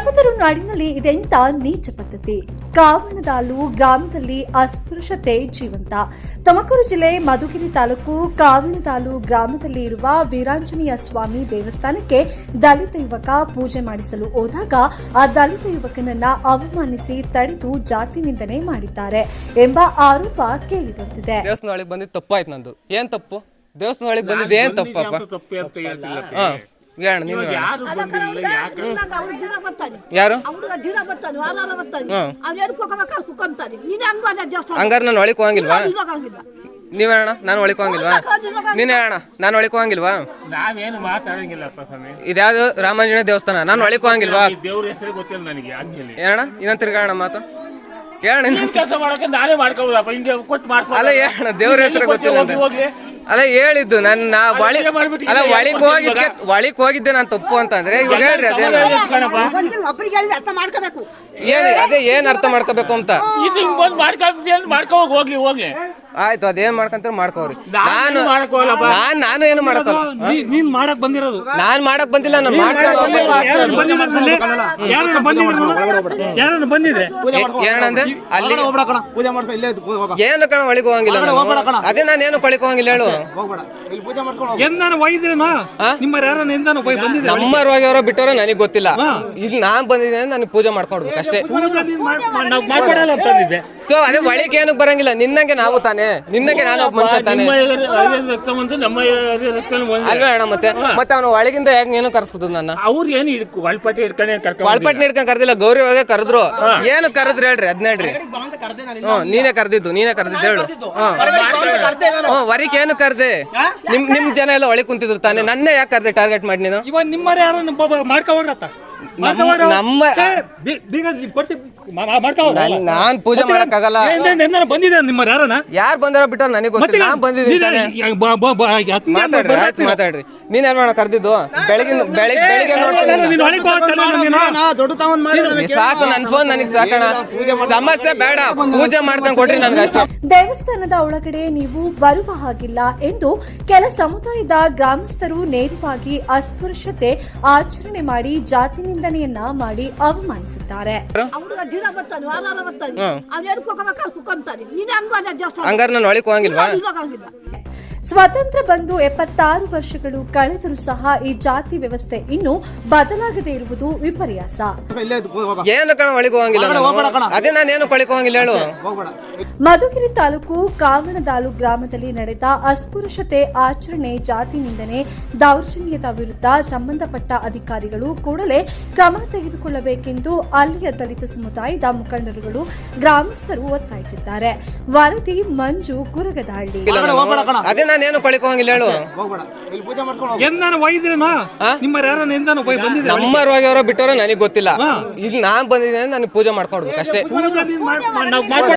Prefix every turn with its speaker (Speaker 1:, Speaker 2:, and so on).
Speaker 1: ಕಲ್ಪತರು ನಾಡಿನಲ್ಲಿ ಇದೆಂತ ನೀಚ ಪದ್ಧತಿ ಕಾವಣದಾಲು ಗ್ರಾಮದಲ್ಲಿ ಅಸ್ಪೃಶ್ಯತೆ ಜೀವಂತ ತುಮಕೂರು ಜಿಲ್ಲೆ ಮಧುಗಿರಿ ತಾಲೂಕು ಕಾವಣದಾಲು ಗ್ರಾಮದಲ್ಲಿ ಇರುವ ವೀರಾಂಜನೇಯ ಸ್ವಾಮಿ ದೇವಸ್ಥಾನಕ್ಕೆ ದಲಿತ ಯುವಕ ಪೂಜೆ ಮಾಡಿಸಲು ಹೋದಾಗ ಆ ದಲಿತ ಯುವಕನನ್ನ ಅವಮಾನಿಸಿ ತಡೆದು ಜಾತಿ ನಿಂದನೆ ಮಾಡಿದ್ದಾರೆ ಎಂಬ ಆರೋಪ ಕೇಳಿಬರುತ್ತಿದೆ
Speaker 2: ದೇವಸ್ಥಾನ ಒಳಗೆ ಬಂದಿದ್ದು ತಪ್ಪಾಯ್ತು ನಂದು ಏನ್ ತಪ್ಪು ದೇವಸ್ಥಾನ ಬಂದಿದ್ದು ಏನ್ ತಪ್ಪಪ್ಪ
Speaker 3: ತಪ್ಪು ಅಂತ ಹೇಳ್ತಿಲ್ಲ. ಯಾರು ಬಂದಿಲ್ಲ ಯಾಕೆ
Speaker 2: ಯಾರು?
Speaker 4: ಅವ್ರು ದಿನ ಬರ್ತಾನೆ ವಾರ ಬರ್ತಾನೆ
Speaker 2: ಹ್ಮ್.
Speaker 4: ಅವ್ರು ಏನು ಕುಕೊಂಬ ಕುಕೊಂತಾನೆ ನೀನು ಹಂಗ ಬಂದ ದೇವಸ್ಥಾನ
Speaker 2: ಹಂಗಾರೆ ನಾನು ಒಳಿಕ ಹೋಗಂಗಿಲ್ವಾ
Speaker 4: ಇವಾಗ ಹಂಗಿಲ್ಲ
Speaker 2: ನೀವ್ ಹೇಳೋಣ ನಾನು ಒಳಿಕ ಹೋಗಂಗಿಲ್ವಾ ನೀನ್ ಹೇಳೋಣ ನಾನು ಒಳಿಕ ಹೋಗಂಗಿಲ್ವಾ
Speaker 3: ನಾವೇನು ಮಾತಾಡಂಗಿಲ್ಲಪ್ಪ ಸ್ವಾಮಿ.
Speaker 2: ಇದ್ಯಾವ್ದು? ರಾಮಾಂಜನೇಯ ದೇವಸ್ಥಾನ ನಾನು ಒಳಿಕ ಹೋಗಂಗಿಲ್ವಾ
Speaker 3: ಈ ದೇವ್ರ ಹೆಸರು ಗೊತ್ತಿಲ್ಲ ನನಗೆ ಆಕ್ಚುಲಿ
Speaker 2: ಹೇಳೋಣ ಇನ್ನೊಂದು ತಿರ್ಗಾಣ ಮಾತು.
Speaker 3: ಹೇಳಣ್ಣ ಕೆಲಸ ಮಾಡಕ್ಕೆ ನಾನೇ ಮಾಡ್ಕೊಬೋದಪ್ಪ ಹಿಂಗೆ ಕೊಟ್ಟು ಮಾಡ್ತಾರೆ
Speaker 2: ಅಲ್ಲ ಹೇಳಣ ದೇವ್ರ ಹೆಸರು ಗೊತ್ತಿಲ್ಲ ಅಂತ ಅಲ್ಲ ಹೇಳಿದ್ದು ನನ್ನ ನಾ ಒಳಿ ಅಲ್ಲ ಒಳಿಗೆ ಹೋಗಿದ್ದೆ ಒಳಿಗೆ ಹೋಗಿದ್ದೆ ನಾನು ತಪ್ಪು ಅಂತಂದ್ರೆ ಇವಾಗ ಹೇಳ್ರಿ
Speaker 4: ಅದೇ ಹೇಳಿದ್ರೆ ಅರ್ಥ ಮಾಡ್ಕೋಬೇಕು.
Speaker 2: ಏನ್ ಅದೇ ಏನ್ ಅರ್ಥ ಮಾಡ್ಕೋಬೇಕು ಅಂತ?
Speaker 3: ಇದು ಹಿಂಗ್ ಬಂದು ಮಾಡ್ಕೊ ಹೋಗ್ಲಿ ಹೋಗ್ಲಿ.
Speaker 2: ಆಯ್ತು ಅದೇನ್ ಮಾಡ್ಕಂತಾರ ಮಾಡ್ಕೋರಿ
Speaker 3: ನಾನು
Speaker 2: ನಾನು ನಾನ್ ನಾನು ಏನು ಮಾಡಕ್ಕಲ್ಲ
Speaker 5: ನೀ- ನೀನ್ ಮಾಡಕ್ ಬಂದಿರೋದು.
Speaker 2: ನಾನ್ ಮಾಡಕ್ ಬಂದಿಲ್ಲ ನಾನು ಮಾಡ್ಕೊಂಡು ಹೋಗ್ಬೇಕು
Speaker 5: ಯಾರನ್ನ ಬಂದಿದ್ರು ಅಲ್ಲಿ? ಯಾರನ್ನ ಬಂದಿದ್ರೆ?
Speaker 2: ಏನಂದೆ? ಅಲ್ಲಿ
Speaker 6: ಹೋಗ್ಬೇಡ ಕಣ. ಪೂಜೆ ಮಾಡ್ಕೊ ಇಲ್ಲೇ ಇದ್ದು ಹೋಗ.
Speaker 2: ಏನು ಕಣ ಒಳಗೆ ಹೋಗಂಗಿಲ್ಲ. ಅದೇ ನಾನು ಏನು ಕೊಳಿಕ್ ಹೋಗಂಗಿಲ್ಲ ಹೇಳು.
Speaker 6: ನಮ್ಮ ಇಲ್ಲಿ ಪೂಜೆ ಮಾಡ್ಕೊಂಡು ಹೋಗು.
Speaker 5: ಎಂದಾನ ಒಯ್ದ್ರೇನ? ನಿಮ್ಮ ಯಾರನ್ನ ಎಂದಾನ ಒಯ್ ಬಂದಿದ್ರೆ
Speaker 2: ನಮ್ಮ ನನಗೆ ಗೊತ್ತಿಲ್ಲ. ಇಲ್ಲಿ ನಾನ್ ಬಂದಿದ್ದೇನೆ ನನಗೆ ಪೂಜೆ ಮಾಡ್ಕೊಡ್ಬೇಕು ಅಷ್ಟೇ ಅದೇ ಒಳಗೆ ಏನಕ್ಕೆ ಬರಂಗಿಲ್ಲ. ನಿನ್ನಂಗೆ ನಾವು ತಾನೇ ನಿನ್ನಂಗೆ ನಾನು ಒಬ್ಬ ಮನುಷ್ಯ ತಾನೆ? ಅಲ್ವೇ ಅಣ್ಣ ಮತ್ತೆ? ಮತ್ತೆ ಅವನು ಒಳಗಿಂದ ಯಾಕೆ ಏನು ಕರ್ಸಿದ್ರು ನನ್ನ?
Speaker 3: ಅವ್ರು ಏನು ಹಿಡ್ಕೊ ಒಳಪಟ್ಟಿ ಹಿಡ್ಕೊಂಡು ಕರ್ಕೊಂಡು
Speaker 2: ಒಳಪಟ್ಟಿ ಹಿಡ್ಕೊಂಡ್ ಕರ್ದಿಲ್ಲ ಗೌರಿ ಒಳಗೆ ಕರೆದ್ರು ಏನು ಕರೆದ್ರು ಹೇಳ್ರಿ ಅದ್ನ ಹೇಳ್ರಿ ಹ್ಞೂ ನೀನೇ ಕರೆದಿದ್ದು ನೀನೇ ಕರೆದಿದ್ದು ಹೇಳು. ಹ್ಞೂ ವರಿಕ್ ಏನು ಕರೆದೆ? ನಿಮ್ ನಿಮ್ ಜನ ಎಲ್ಲ ಒಳಗೆ ಕುಂತಿದ್ರು ತಾನೆ ನನ್ನೇ ಯಾಕೆ ಕರ್ದೆ ಟಾರ್ಗೆಟ್ ಮಾಡಿ ನೀನು?
Speaker 5: ಇವಾಗ ನಿಮ್ಮ ಯಾರು ಮಾಡ್ಕೊ ಹೋಗ್ರತ್ತ?
Speaker 2: ನಮ್ಮ ನಾನ್- ಪೂಜೆ ಮಾಡಕ್ಕಾಗಲ್ಲ
Speaker 5: ಬಂದಿದೆ ನಿಮ್ಮ ಯಾರನ್ನ
Speaker 2: ಯಾರು ಬಂದಾರೋ ಬಿಟ್ಟಾರ ನನಗೆ ಗೊತ್ತಿಲ್ಲ ನಾನ್ ಬಂದಿದ್ದೀನಿ ಮಾತಾಡ್ರಿ ಆಯ್ತು ಮಾತಾಡ್ರಿ ನೀನ್ ಏನ್ ಮಾಡ ಕರ್ದಿದ್ದು ಬೆಳಗಿನ ಬೆಳಿಗ್ಗೆ ಬೆಳಿಗ್ಗೆ ನೋಡ್ತೀನಿ ಸಾಕು ನನ್ ಫೋನ್ ನನಗೆ ಸಾಕಣ ಸಮಸ್ಯೆ ಬೇಡ ಪೂಜೆ ಮಾಡ್ಕೊಂಡ್ ಕೊಡ್ರಿ ನನ್ಗೆ ಅಷ್ಟೇ
Speaker 1: ದೇವಸ್ಥಾನದ ಒಳಗಡೆ ನೀವು ಬರುವ ಹಾಗಿಲ್ಲ ಎಂದು ಕೆಲ ಸಮುದಾಯದ ಗ್ರಾಮಸ್ಥರು ನೇರವಾಗಿ ಅಸ್ಪೃಶ್ಯತೆ ಆಚರಣೆ ಮಾಡಿ ಜಾತಿ ನಿಂದನೆಯನ್ನ ಮಾಡಿ
Speaker 4: ಅವಮಾನಿಸುತ್ತಾರೆ
Speaker 2: ಹಂಗಾರೆ ನಾನು ಒಳಗೆ ಹೋಗಂಗಿಲ್ವಾ?
Speaker 4: ಇವಾಗ ಹಂಗಿಲ್ಲ
Speaker 1: ಸ್ವತಂತ್ರ ಬಂದು ಎಪ್ಪತ್ತಾರು ವರ್ಷಗಳು ಕಳೆದರೂ ಸಹ ಈ ಜಾತಿ ವ್ಯವಸ್ಥೆ ಇನ್ನೂ ಬದಲಾಗದೇ ಇರುವುದು ವಿಪರ್ಯಾಸ.
Speaker 6: ಇಲ್ಲೇ ಇದ್ದು ಹೋಗ
Speaker 2: ಏನು ಕಣ ಒಳಗೆ ಹೋಗಂಗಿಲ್ಲ ನಾನು.
Speaker 6: ಹೋಗ್ಬೇಡ ಕಣ.
Speaker 2: ಅದೇ ನಾನು ಏನು ಕೊಳಿಕ್ ಹೋಗಂಗಿಲ್ಲ ಹೇಳು.
Speaker 6: ಹೋಗ್ಬೇಡ.
Speaker 1: ಮಧುಗಿರಿ ತಾಲೂಕು ಕಾವಣದಾಲು ಗ್ರಾಮದಲ್ಲಿ ನಡೆದ ಅಸ್ಪೃಶ್ಯತೆ ಆಚರಣೆ ಜಾತಿ ನಿಂದನೆ ದೌರ್ಜನ್ಯದ ವಿರುದ್ಧ ಸಂಬಂಧಪಟ್ಟ ಅಧಿಕಾರಿಗಳು ಕೂಡಲೇ ಕ್ರಮ ತೆಗೆದುಕೊಳ್ಳಬೇಕೆಂದು ಅಲ್ಲಿಯ ದಲಿತ ಸಮುದಾಯದ ಮುಖಂಡರುಗಳು ಗ್ರಾಮಸ್ಥರು ಒತ್ತಾಯಿಸಿದ್ದಾರೆ. ವರದಿ ಮಂಜು ಕುರಗದಹಳ್ಳಿ
Speaker 2: ಇಲ್ಲ ನಾನು.
Speaker 6: ಹೋಗ್ಬೇಡ ಕಣ.
Speaker 2: ಅದೇ ನಾನು ಏನು ಕೊಳಿಕೋಂಗಿಲ್ಲ ಹೇಳು
Speaker 6: ಹೋಗ್ಬೇಡ ಇಲ್ಲಿ ಪೂಜೆ ಮಾಡ್ಕೊಂಡು ಹೋಗು.
Speaker 5: ಎಂದಾನ ಒಯ್ದ್ರೇನ ನಿಮ್ಮ ಯಾರನ್ನ ಎಂದಾನ ಒಯ್ ಬಂದಿದ್ರೆ
Speaker 2: ನಮ್ಮ ರೋಗಿಯವರ ಬಿಟ್ಟವರ ನನಗೆ ಗೊತ್ತಿಲ್ಲ ಇಲ್ಲಿ ನಾನ್ ಬಂದಿದ್ದೇನೆ ನನಗೆ ಪೂಜೆ ಮಾಡ್ಕೊಡ್ಬೇಕು ಅಷ್ಟೇ